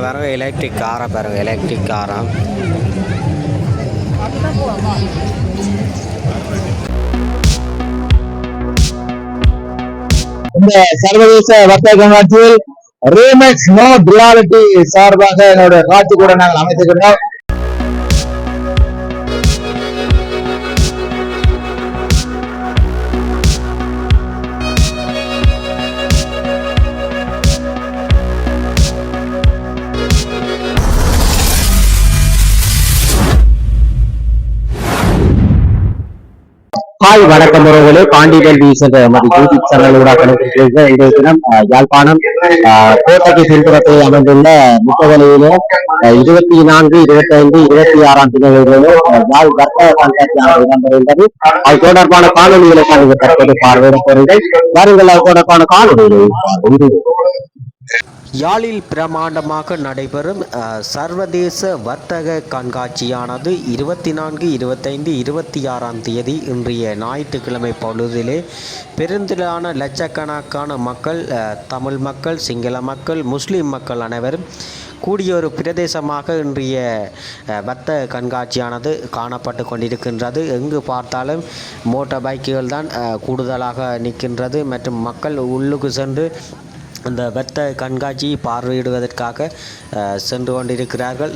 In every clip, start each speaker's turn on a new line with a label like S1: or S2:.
S1: இதில் எலக்ட்ரிக் காரை பாருங்க எலக்ட்ரிக் காரம்
S2: இந்த சர்வதேச வர்த்தக கண்காட்சியில் ரீமெக்ஸ் நோ டுவாலிட்டி சார்பாக என்னோட காட்சி கூட நாங்கள் அமைத்துக்கிறோம்
S3: ஹாய் வணக்கம் உறவுகளே. பாண்டியல் வீசர் நமது யூடியூப் சேனலோட கணக்கிட்டிருக்க இன்றைய தினம் யாழ்ப்பாணம் அஹ், கோட்டைக்கு பின்புறத்தை அமைந்துள்ள முகவலியிலே இருபத்தி நான்கு இருபத்தி ஐந்து இருபத்தி ஆறாம் தினங்களிலே யாழ் வர்த்தக கண்காட்சியானது இடம்பெறுகின்றது அது தொடர்பான காணொலிகளை தற்போது பார்வையிட போறீர்கள் வாருங்கள் அது தொடர்பான காணொலிகளை
S1: யாழில் பிரமாண்டமாக நடைபெறும் சர்வதேச வர்த்தக கண்காட்சியானது இருபத்தி நான்கு இருபத்தைந்து இருபத்தி ஆறாம் தேதி இன்றைய ஞாயிற்றுக்கிழமை பொழுதிலே பெருந்திலான லட்சக்கணக்கான மக்கள் தமிழ் மக்கள் சிங்கள மக்கள் முஸ்லீம் மக்கள் அனைவரும் கூடிய ஒரு பிரதேசமாக இன்றைய வர்த்தக கண்காட்சியானது காணப்பட்டு கொண்டிருக்கின்றது. எங்கு பார்த்தாலும் மோட்டார் பைக்குகள் தான் கூடுதலாக நிற்கின்றது. மற்றும் மக்கள் உள்ளுக்கு சென்று அந்த வெத்த கண்காட்சியை பார்வையிடுவதற்காக சென்று கொண்டிருக்கிறார்கள்.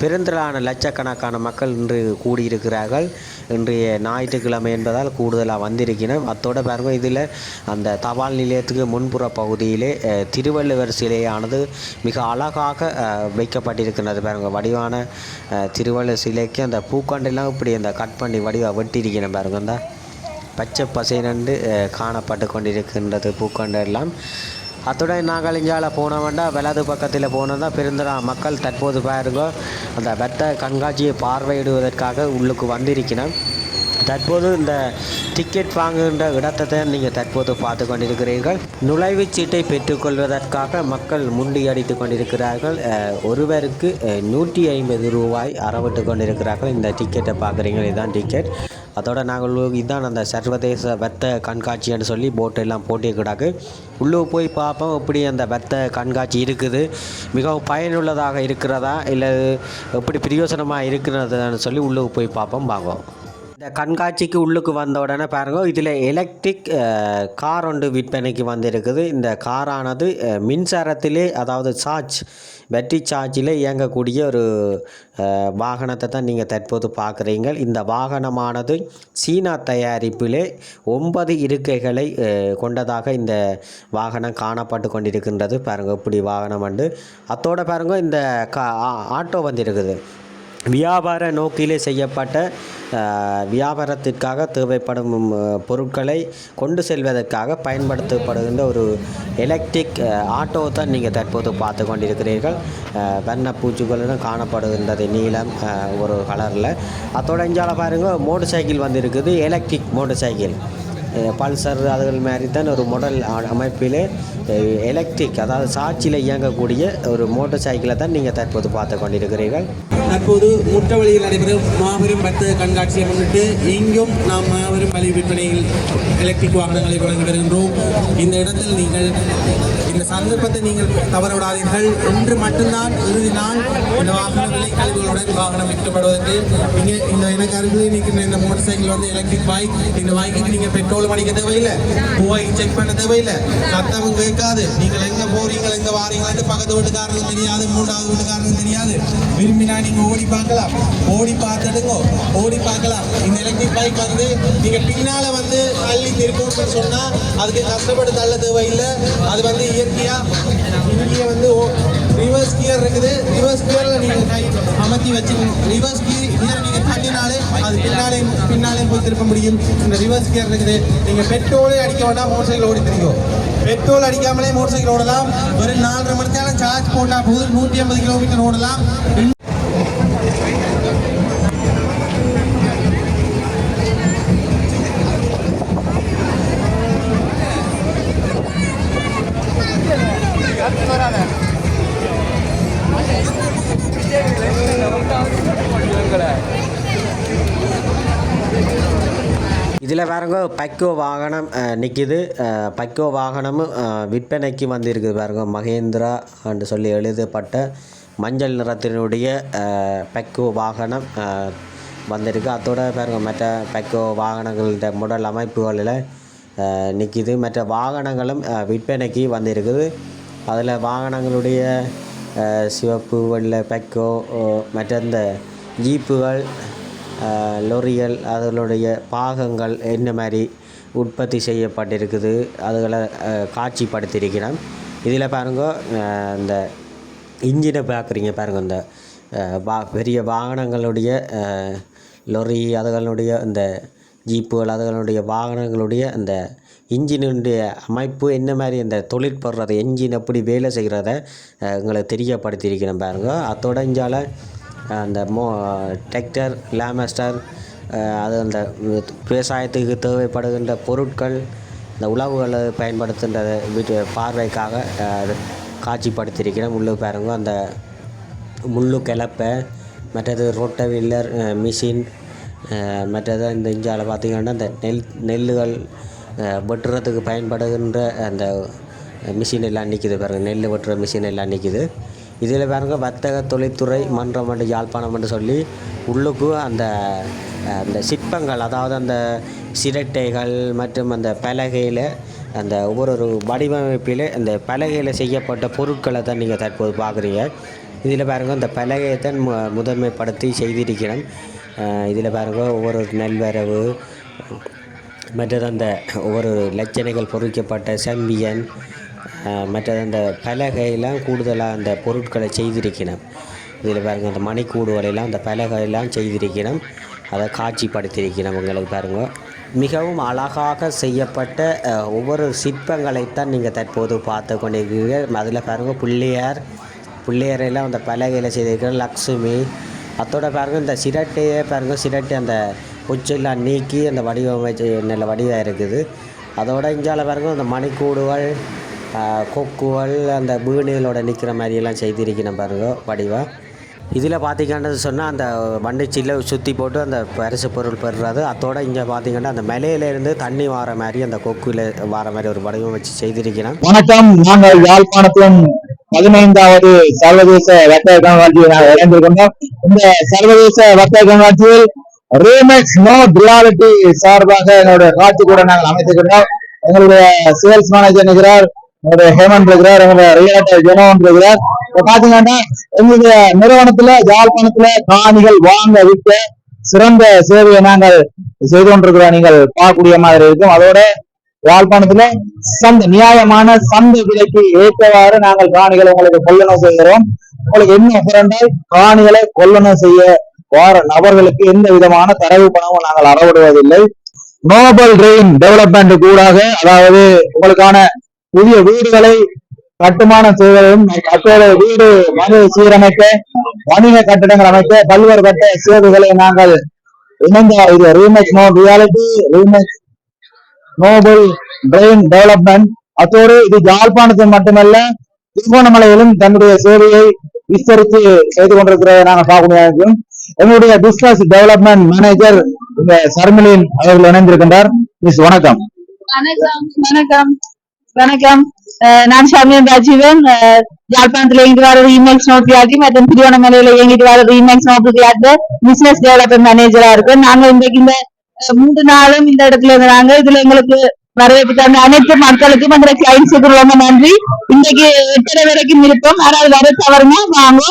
S1: பெருந்திரளான லட்சக்கணக்கான மக்கள் இன்று கூடியிருக்கிறார்கள். இன்றைய ஞாயிற்றுக்கிழமை என்பதால் கூடுதலாக வந்திருக்கிறோம் அத்தோட பாருங்க இதில் அந்த தபால் நிலையத்துக்கு முன்புற பகுதியிலே திருவள்ளுவர் சிலையானது மிக அழகாக வைக்கப்பட்டிருக்கிறது பாருங்க. வடிவான திருவள்ளுவர் சிலைக்கு அந்த பூக்கண்டெல்லாம் இப்படி அந்த கட் பண்ணி வடிவாக வெட்டியிருக்கிறேன் பாருங்க. அந்த பச்சை பசை நண்டு காணப்பட்டு கொண்டிருக்கின்றது பூக்கொண்டு எல்லாம் அத்துடன் நாங்கள் போனவன்டா வலது பக்கத்தில் போனதா பெருந்தரா மக்கள் தற்போது பாருங்க. அந்த வெத்த கண்காட்சியை பார்வையிடுவதற்காக உள்ளுக்கு வந்திருக்கிறோம் தற்போது இந்த டிக்கெட் வாங்குகின்ற இடத்தை நீங்கள் தற்போது பார்த்து கொண்டிருக்கிறீர்கள். நுழைவுச் சீட்டை பெற்றுக்கொள்வதற்காக மக்கள் முண்டியடித்து கொண்டிருக்கிறார்கள். ஒருவருக்கு நூற்றி ஐம்பது ரூபாய் அறவிட்டு கொண்டிருக்கிறார்கள். இந்த டிக்கெட்டை பார்க்குறீங்க இதுதான் டிக்கெட் அதோட நாங்கள் இதுதான் அந்த சர்வதேச வெத்த கண்காட்சின்னு சொல்லி போட்டு எல்லாம் போட்டிருக்கிறாங்க உள்ளே போய் பார்ப்போம் எப்படி அந்த வெத்த கண்காட்சி இருக்குது. மிகவும் பயனுள்ளதாக இருக்கிறதா இல்லை எப்படி பிரயோசனமாக இருக்கிறதான்னு சொல்லி உள்ளே போய் பார்ப்போம் வாங்குவோம் இந்த கண்காட்சிக்கு உள்ளுக்கு வந்த உடனே பாருங்க இதில் எலக்ட்ரிக் கார் ஒன்று விற்பனைக்கு வந்திருக்குது. இந்த காரானது மின்சாரத்திலே அதாவது சார்ஜ் பேட்டரி சார்ஜில் இயங்கக்கூடிய ஒரு வாகனத்தை தான் நீங்கள் தற்போது பார்க்குறீங்க. இந்த வாகனமானது சீனா தயாரிப்பிலே ஒன்பது இருக்கைகளை கொண்டதாக இந்த வாகனம் காணப்பட்டு கொண்டிருக்கின்றது. பாருங்க இப்படி வாகனம் வந்து அத்தோட பாருங்கள் இந்த கா ஆட்டோ வந்திருக்குது. வியாபார நோக்கிலே செய்யப்பட்ட வியாபாரத்திற்காக தேவைப்படும் பொருட்களை கொண்டு செல்வதற்காக பயன்படுத்தப்படுகின்ற ஒரு எலக்ட்ரிக் ஆட்டோ தான் நீங்கள் தற்போது பார்த்து கொண்டிருக்கிறீர்கள். வண்ண பூச்சிகளுடன் காணப்படுகின்றது நீலம் ஒரு கலரில். அதோட இஞ்சால பாருங்கள் மோட்டர் சைக்கிள் வந்திருக்குது எலக்ட்ரிக் மோட்டர் சைக்கிள். பல்சர் அதுகள் மாதிரி தான் ஒரு மாடல் அமைப்பிலே எலக்ட்ரிக் அதாவது சாட்சியில் இயங்கக்கூடிய ஒரு மோட்டார் சைக்கிளை தான் நீங்கள் தற்போது பார்த்து கொண்டிருக்கிறீர்கள்.
S4: தற்போது முற்றவழியில் நடைபெறும் மாபெரும் பத்து கண்காட்சியை முன்னிட்டு இங்கும் நாம் மாபெரும் வழி விற்பனையில் எலக்ட்ரிக் வாகனங்களை வழங்கி வருகின்றோம். இந்த இடத்தில் நீங்கள் இந்த சந்தர்ப்பத்தை நீங்கள் தவறவிடாதீர்கள். இன்று மட்டும்தான் இறுதி நாள். இந்த வாகன விலை கழிவுகளுடன் வாகனம் விற்கப்படுவதற்கு. நீங்கள் இந்த எனக்கு அருகில் நிற்கின்ற இந்த மோட்டர் சைக்கிள் வந்து எலக்ட்ரிக் பைக் இந்த பைக்கு நீங்கள் பெட்ரோல் அடிக்க தேவையில்லை. போய் செக் பண்ண தேவையில்லை. சத்தமும் கேட்காது. நீங்கள் எங்கே போறீங்க? எங்க வாரீங்களான்னு பக்கத்து வீட்டுக்காரனுக்கு தெரியாது மூன்றாவது வீட்டுக்காரனுக்கு தெரியாது. விரும்பினா நீங்க ஓடி பார்க்கலாம். ஓடி பார்த்துடுங்க. ஓடி பார்க்கலாம். இந்த எலக்ட்ரிக் பைக் வந்து நீங்க பின்னால வந்து தள்ளி திருப்பணும்னு சொன்னா அதுக்கு கஷ்டப்பட்டு தள்ள தேவையில்லை. அது வந்து இயற்கையா இங்கே வந்து ரிவர்ஸ் கியர் இருக்குது. ரிவர்ஸ் கியர்ல நீங்க அமர்த்தி வச்சு ரிவர்ஸ் கியர் நீங்க தள்ளினாலே அது பின்னாலே பின்னாலே போய் திருப்ப முடியும். இந்த ரிவர்ஸ் கியர் இருக்குது. நீங்க பெட்ரோலே அடிக்க வேண்டாம் மோட்டர் சைக்கிள் ஓடி தெரியும். பெட்ரோல் அடிக்காமலே மோட்டர் சைக்கிள் ஓடலாம். ஒரு நாலரை மணி நேரம் சார்ஜ் போட்டால் போது நூற்றி ஐம்பது கிலோமீட்டர் ஓடலாம்.
S1: இதில் பாருங்க பைக்கோ வாகனம் நிற்கிது பைக்கோ வாகனமும் விற்பனைக்கு வந்திருக்குது பாருங்க. மகேந்திரா என்று சொல்லி எழுதப்பட்ட மஞ்சள் நிறத்தினுடைய அஹ், பைக்கோ வாகனம் வந்திருக்கு. அதோட பாருங்க மற்ற பைக்கோ வாகனங்களோட முதல் அமைப்புகளில் நிற்கிது மற்ற வாகனங்களும் விற்பனைக்கு வந்திருக்குது. அதில் வாகனங்களுடைய சிவப்பு வெள்ளை பைக்கோ மற்ற இந்த ஜீப்புகள் அஹ், லொரிகள் அதனுடைய பாகங்கள் என்ன மாதிரி உற்பத்தி செய்யப்பட்டிருக்குது அதுகளை காட்சிப்படுத்தியிருக்கிறேன். காட்சிப்படுத்தியிருக்கிறோம் இதில் பாருங்க இந்த இன்ஜினை பார்க்குறீங்க பாருங்க இந்த வா பெரிய வாகனங்களுடைய லொரி அதுகளுடைய இந்த ஜீப்புகள் அதுகளுடைய வாகனங்களுடைய அந்த இன்ஜினுடைய அமைப்பு என்ன மாதிரி இந்த தொழிற்படுறது என்ஜின் எப்படி வேலை செய்கிறத எங்களை தெரியப்படுத்தியிருக்கிறேன் பாருங்கள் அதோட அந்த மோ டிராக்டர் லேமஸ்டர் அது அந்த விவசாயத்துக்கு தேவைப்படுகின்ற பொருட்கள் இந்த உழவுகளை பயன்படுத்துகின்ற வீட்டு பார்வைக்காக அஹ், அது உள்ளே பாருங்க அந்த முள்ளு கிளப்பை மற்றது ரொட்டவில்லர் மிஷின் மற்றது இந்த இந்தியாவில் பார்த்திங்கன்னா இந்த நெல் நெல்லுகள் வெட்டுறதுக்கு பயன்படுகின்ற அந்த மிஷின் எல்லாம் நிற்கிது பாருங்கள் நெல் வெட்டுற மிஷின் எல்லாம் நிற்கிது இதில் பாருங்க வர்த்தக தொழில்துறை மன்றம் என்று யாழ்ப்பாணம் என்று சொல்லி உள்ளுக்கு அந்த அந்த சிற்பங்கள் அதாவது அந்த சிரட்டைகள் மற்றும் அந்த பலகையில் அந்த ஒவ்வொரு வடிவமைப்பில் அந்த பலகையில் செய்யப்பட்ட பொருட்களை தான் நீங்கள் தற்போது பார்க்குறீங்க. இதில் பாருங்க இந்த பலகையை தான் மு முதன்மைப்படுத்தி செய்திருக்கிறோம். இதில் பாருங்க ஒவ்வொரு நெல்வரவு மற்றது அந்த ஒவ்வொரு லட்சணைகள் பொறிக்கப்பட்ட செம்பியன் மற்றது அந்த பலகையெல்லாம் கூடுதலாக அந்த பொருட்களை செய்திருக்கணும். இதில் பாருங்கள் அந்த மணிக்கூடுகளெல்லாம் அந்த பலகையெல்லாம் செய்திருக்கணும். அதை காட்சிப்படுத்தியிருக்கணும் உங்களுக்கு பாருங்க. மிகவும் அழகாக செய்யப்பட்ட ஒவ்வொரு சிற்பங்களைத்தான் நீங்கள் தற்போது பார்த்து கொண்டிருக்கிறீர்கள். அதில் பாருங்கள் பிள்ளையார் பிள்ளையாரெல்லாம் அந்த பலகையில் செய்திருக்கிற லக்ஷ்மி அதோட பாருங்கள் இந்த சிரட்டையே பாருங்கள் சிரட்டை அந்த உச்செல்லாம் நீக்கி அந்த வடிவமைச்சு நல்ல வடிவாக இருக்குது. அதோட இஞ்சால பாருங்கள் அந்த மணிக்கூடுகள் கொக்குகள் அந்த வீணுகளோட நிற்கிற மாதிரியெல்லாம் செய்திருக்கிறேன் பாருங்க வடிவாக இதில் பார்த்தீங்கன்னு சொன்னால் அந்த வண்டிச்சில்ல சுற்றி போட்டு அந்த பரிசு பொருள் பெறுறது அதோட இங்கே பார்த்தீங்கன்னா அந்த மலையிலேருந்து தண்ணி வார மாதிரி அந்த கொக்குல வார மாதிரி ஒரு வடிவம் வச்சு செய்திருக்கிறேன்
S2: வணக்கம் நாங்கள் யாழ்ப்பாணத்தின் பதினைந்தாவது சர்வதேச வர்த்தக கண்காட்சியை நாங்கள் இணைந்திருக்கின்றோம். இந்த சர்வதேச வர்த்தக கண்காட்சியில் ரீமெக்ஸ் நோ டுவாலிட்டி சார்பாக எங்களுடைய காட்சி கூட நாங்கள் அமைத்திருக்கின்றோம். எங்களுடைய சேல்ஸ் மேனேஜர் இருக்கிறார் எங்களுடைய ஹேமந்த் இருக்கிறார் எங்களுடைய ஜெனோன் இருக்கிறார். இப்ப பாத்தீங்கன்னா எங்களுடைய நிறுவனத்துல யாழ்ப்பாணத்துல காணிகள் வாங்க விற்க சிறந்த சேவையை நாங்கள் செய்து கொண்டிருக்கிறோம். நீங்கள் பார்க்கக்கூடிய மாதிரி இருக்கும். அதோட யாழ்ப்பாணத்துல சந்தை நியாயமான சந்தை விலைக்கு ஏற்றவாறு நாங்கள் காணிகளை உங்களுக்கு கொள்ளணும் செய்கிறோம். உங்களுக்கு என்ன சிறந்த காணிகளை கொள்ளணும் செய்ய வார நபர்களுக்கு எந்த விதமான தரவு பணமும் நாங்கள் அறவிடுவதில்லை. நோபல் ரெயின் டெவலப்மெண்ட் கூடாக அதாவது உங்களுக்கான புதிய வீடுகளை கட்டுமானம் செய்வதும் மற்றொரு வீடு மறு சீரமைக்க வணிக கட்டிடங்கள் அமைக்க பல்வேறு கட்ட சேவைகளை நாங்கள் இணைந்த இது remake no reality remake noble brain development அத்தோடு இது யாழ்ப்பாணத்தில் மட்டுமல்ல திருகோணமலையிலும் தன்னுடைய சேவையை விஸ்தரித்து செய்து கொண்டிருக்கிறத நாங்கள் பார்க்க முடியும் எங்களுடைய பிசினஸ் டெவலப்மெண்ட் மேனேஜர் இந்த சர்மிலின் அவர்கள் இணைந்திருக்கின்றார். மிஸ் வணக்கம்.
S5: வணக்கம் வணக்கம். வணக்கம். நான் ஷர்மின் ராஜீவன். அஹ் யாழ்ப்பாணத்துல இயங்கிட்டு வர ரீமேக்ஸ் நோக்கியாக்கி மற்றும் திருவண்ணாமலையில இயங்கிட்டு வர ரீமேக்ஸ் நோக்கியாக்கு பிசினஸ் டெவலப்மெண்ட் மேனேஜரா இருக்கும் நாங்க இன்றைக்கு இந்த மூன்று நாளும் இந்த இடத்துல இருந்தாங்க இதுல எங்களுக்கு வரவேற்பு தந்த அனைத்து மக்களுக்கும் அந்த கிளைண்ட்ஸுக்கு ரொம்ப நன்றி. இன்னைக்கு எட்டரை வரைக்கும் இருப்போம். ஆனால் வர தவறுனா வாங்க.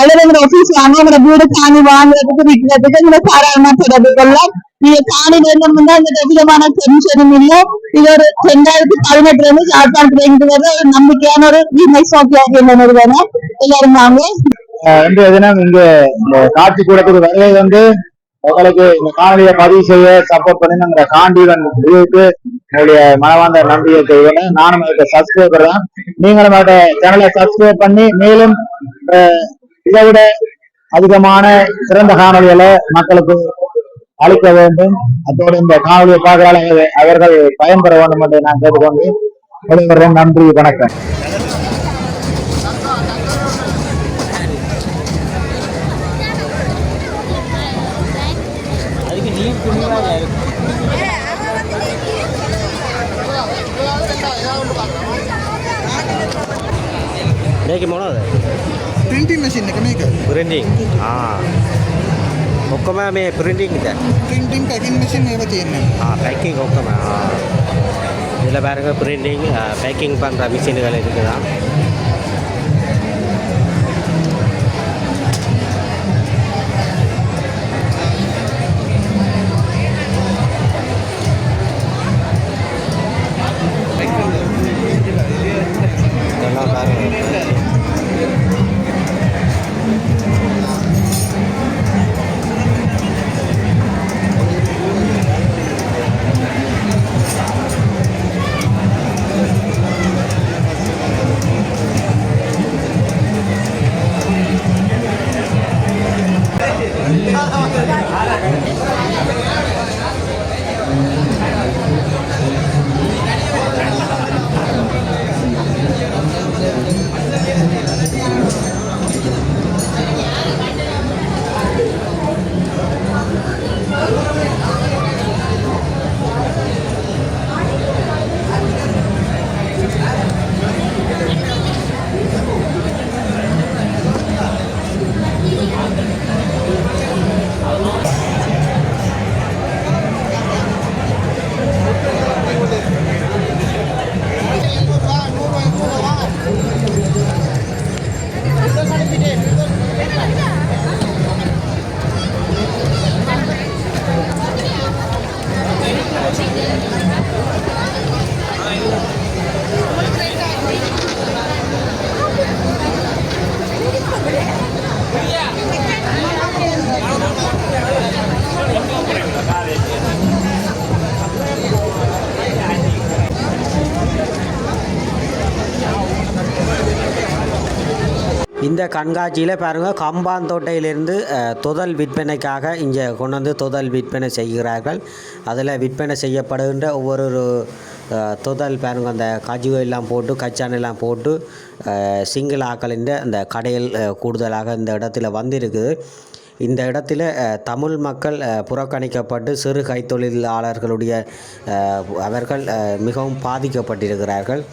S5: அல்லது எங்க ஆஃபீஸ் வாங்க. உங்களோட வீடு காணி வாங்குறதுக்கு விற்கிறதுக்கு எங்களை தாராளமா தொடர்பு கொள்ளலாம். நீங்க காணி வேணும் இந்த விதமான டென்ஷனும் இல்லை. இது ஒரு ரெண்டாயிரத்தி பதினெட்டுல இருந்து யாழ்ப்பாணத்துல இருந்து வர ஒரு நம்பிக்கையான ஒரு ரீமேக்ஸ் நோக்கியாக என்ன நிறுவனம். எல்லாரும் வாங்க.
S2: அஹ் இன்றைய தினம் இங்க இந்த காட்சி கூடத்துக்கு வருகை வந்து உங்களுக்கு இந்த காணொலியை பதிவு செய்ய சப்போர்ட் பண்ணுங்கிற காண்டிவன் இதுக்கு என்னுடைய மனவார்ந்த நன்றியை தெரிவிக்கிறேன். நானும் அதுக்கு சப்ஸ்கிரைபர் தான். நீங்களும் அவர்கிட்ட சேனலை சப்ஸ்கிரைப் பண்ணி மேலும் இதை விட அதிகமான சிறந்த காணொலிகளை மக்களுக்கு அளிக்க வேண்டும். அத்தோடு இந்த காவலியை பார்க்கிறார்கள் அவர்கள் பயன்பெற வேண்டும் என்று நான் கேட்டுக்கொண்டு வெளிவரும் நன்றி வணக்கம்.
S1: ஆ ඔක්කොම මේ ප්‍රින්ටිංද
S6: ප්‍රින්ටින් පැකින් මැසින් ඒව තියෙන්නේ
S1: ஆ பேக்கிங் ஓகேம்மா இதில் பாருங்க பிரிண்டிங் பேக்கிங் பண்ணுற மிஷின்கள் இருக்குதா இதெல்லாம் இந்த கண்காட்சியில் பாருங்கள் கம்பாந்தோட்டையிலிருந்து தொதல் விற்பனைக்காக இங்கே கொண்டு வந்து தொதல் விற்பனை செய்கிறார்கள். அதில் விற்பனை செய்யப்படுகின்ற ஒவ்வொரு தொதல் பாருங்க அந்த கஜுவை எல்லாம் போட்டு கச்சானெல்லாம் போட்டு சிங்கிள் சிங்கள ஆக்களின் அந்த கடையில் கூடுதலாக இந்த இடத்துல வந்திருக்குது. இந்த இடத்துல தமிழ் மக்கள் புறக்கணிக்கப்பட்டு சிறு கைத்தொழிலாளர்களுடைய அவர்கள் மிகவும் பாதிக்கப்பட்டிருக்கிறார்கள்.